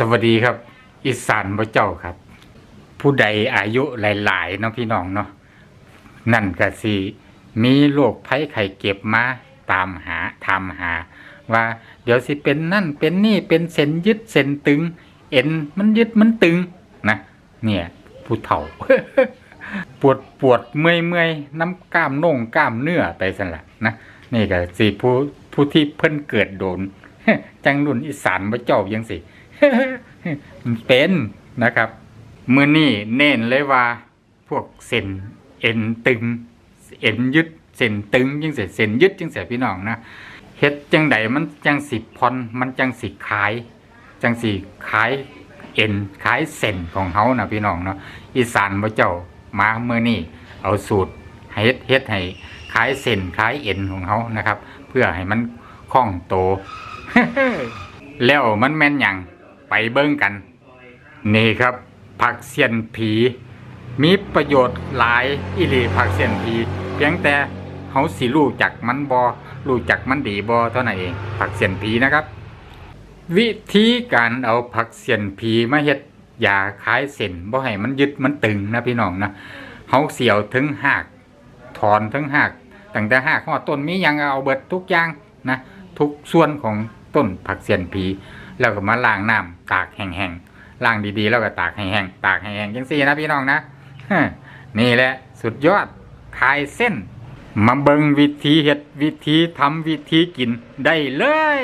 สวัสดีครับ อีสานพระเจ้าครับ ผู้ใดอายุหลายๆเนาะพี่น้องเนาะนั่นก็สิมีโรคภัยไข้เก็บมาตามหาทำหา ว่า เดี๋ยวสิเป็นนั่นเป็นนี่เป็นเส้นยึดเส้นตึง เอ็นมันยึดมันตึงนะเนี่ย ผู้เฒ่า ปวดปวดเมื่อยเมื่อยน้ำกล้ามโน่งกล้ามเนื้อไปสั่นละนะนี่ก็สิผู้ผู้ที่เพิ่นเกิดโดนจังรุ่นอีสานพระเจ้ายังสิมัน เป็นนะครับมือนี่เน้นเลยว่า พวกเส้นเอ็นตึง เอ็นยึดเส้นตึงยังเสียเส้นยึดยังเสียพี่น้องนะเฮ็ดจังใดมันจังสิพรมันจังสิขาย จังสิขายเอ็นขายเส้นของเฮานะพี่น้องเนาะอีสานพระเจ้ามาเมื่อนี่เอาสูตรเฮ็ดเฮ็ดให้ขายเส้นขายเอ็นของเฮานะครับ เพื่อให้มันคล่องโตแล้วมันแม่นยัง ไปเบิ่งกัน นี่ครับ ผักเสียนผี มีประโยชน์หลายอิลีผักเสียนผี เพียงแต่เฮาสิรู้จักมันบอรู้จักมันดีบอเท่านั้นเอง ผักเสียนผีนะครับ วิธีการเอาผักเสียนผีมาเฮ็ดยาคลายเส้นบ่ให้มันยึดมันตึงนะพี่น้องนะเฮาเสียวถึงหากถอนทั้งหากตั้งแต่หากฮอต้นมียังเอาเบิดทุกอย่างนะทุกส่วนของต้นผักเสียนผี แล้วก็มาล้างน้ำตากแห้งๆล้างดีๆ แล้วก็ตากแห้งๆตากแห้งๆจังซี่นะพี่น้องนะนี่แหละสุดยอดคายเส้นมาเบิงวิธีเฮ็ดวิธีทำวิธีกินได้เลย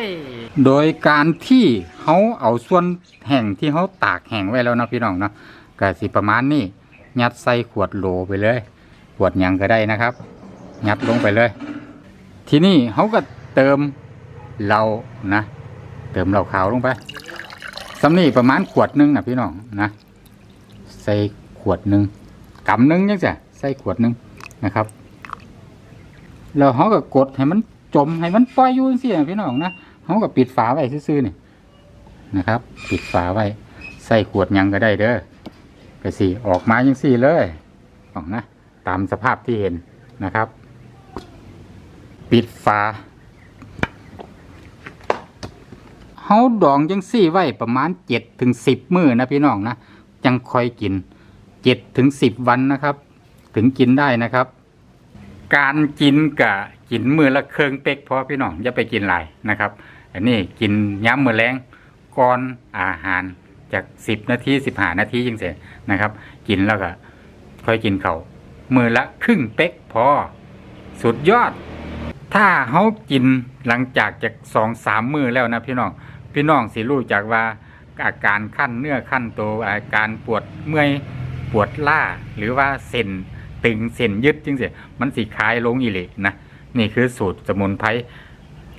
โดยการที่เขาเอาส่วนแห้งที่เขาตากแห้งไว้แล้วนะพี่น้องเนาะก็สิประมาณนี้ยัดใส่ขวดโหลไปเลย ขวดยังก็ได้นะครับ ยัดลงไปเลย ทีนี้เขาก็เติมเรานะ เติมเหล้าขาวลงไปสำนี่ประมาณขวดหนึงนะพี่น้องนะใส่ขวดหนึ่งกำหนึงยังไงใส่ขวดหนึ่งนะครับแล้วเขาก็กดให้มันจมให้มันปล่อยอยู่สิพี่น้องนะเขาก็ปิดฝาไว้ซื่อๆนี่นะครับ ปิดฝาไว้ ใส่ขวดยังก็ได้เด้อก็สิออกมายังสี่เลยออกนะ ตามสภาพที่เห็นนะครับ ปิดฝา เฮาดองจังซี่ไว้ประมาณเจ็ดถึงสิบมื้อนะพี่น้องนะจังค่อยกินเจ็ดถึงสิบวันนะครับ ถึงกินได้นะครับ การกินกะกินมือละเครื่องเป๊กพอพี่น้องอย่าไปกินหลายนะครับ อันนี้กินย้ำมือแรงก่อนอาหารจากสิบนาทีสิบห้านาทียังเสร็จนะครับ กินแล้วก็ค่อยกินเขามือละครึ่งเป๊กพอสุดยอด ถ้าเขากินหลังจากจากสองสามมือแล้วนะพี่น้อง พี่น้องสิรู้จากว่าอาการขั้นเนื้อขั้นตัวอาการปวดเมื่อยปวดล่าหรือว่าเส้นตึงเส้นยึดจริงสิมันสิคลายลงอีหลีนะนี่คือสูตรสมุนไพร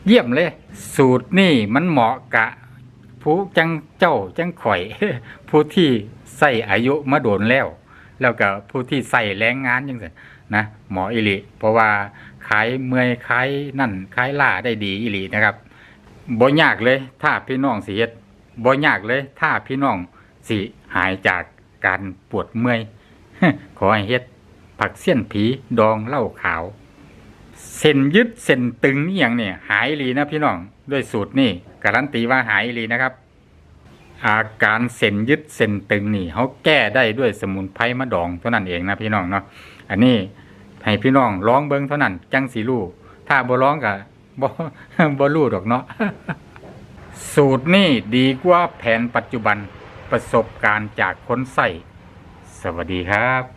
เยี่ยมเลย สูตรนี่มันเหมาะกะ ผู้จังเจ้าจังข่อย ผู้ที่ใส่อายุมาโดนแล้ว แล้วก็ผู้ที่ใส่แรงงานยังไงนะหมออิลิเพราะว่าขายเมื่อยขายนั่นขายล่าได้ดีอิลินะครับ บ่ยากเลย ถ้าพี่น้องสิเฮ็ดบ่ยากเลย ถ้าพี่น้องสิหายจากการปวดเมื่อย ขอให้เฮ็ด ผักเสี้ยนผีดองเหล้าขาว เส้นยึดเส้นตึงนี่อย่างเนี่ยหายลีนะพี่น้องด้วยสูตรนี่การันตีว่าหายลีนะครับ อาการเส้นยึดเส้นตึงนี่เขาแก้ได้ด้วยสมุนไพรมะดองเท่านั้นเองนะพี่น้องเนาะอันนี้ให้พี่น้องร้องเบิ้งเท่านั้น จังสีรู้ถ้าบ่ร้องก็ บ่บ่รู้ดอกเนาะสูตรนี่ดีกว่าแผนปัจจุบันประสบการณ์จากคนใส่สวัสดีครับ